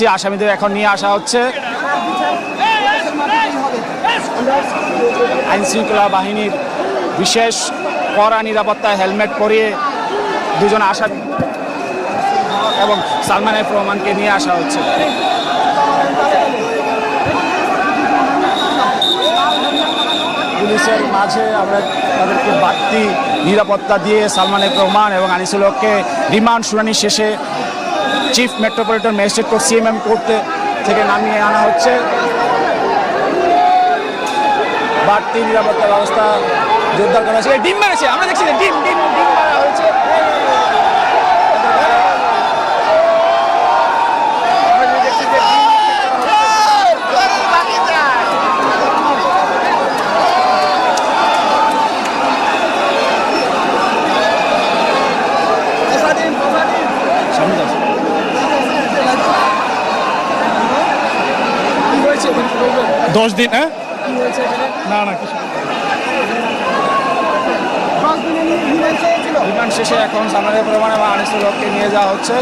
যে আসামিদের এখন নিয়ে আসা হচ্ছে। আইন শৃঙ্খলা বাহিনীর বিশেষ কড়া নিরাপত্তায় হেলমেট পরিয়ে দুজন আসামি এবং সালমান এফ রহমানকে নিয়ে আসা হচ্ছে। পুলিশের মাঝে আমরা তাদেরকে বাড়তি নিরাপত্তা দিয়ে সালমান এফ রহমান এবং আনিসুল হককে রিমান্ড শুনানি শেষে chief metropolitan magistrate court CMM court থেকে নামিয়ে আনা হচ্ছে। বাড়তি নিরাপত্তা ব্যবস্থা জোরদার করা হয়েছে। ডিম মেরেছে, আমরা দেখছি ডিম ডিম ডিম মারা হয়েছে আমরা যে দেখছি যে ডিম সামনে যাও। কি হয়েছে এখানে একটু বলবেন? দশ দিন হ্যাঁ? না না কিছু রিমান্ড শেষে এখন সামনের পরিমাণে আনিসুল হককে নিয়ে যাওয়া হচ্ছে।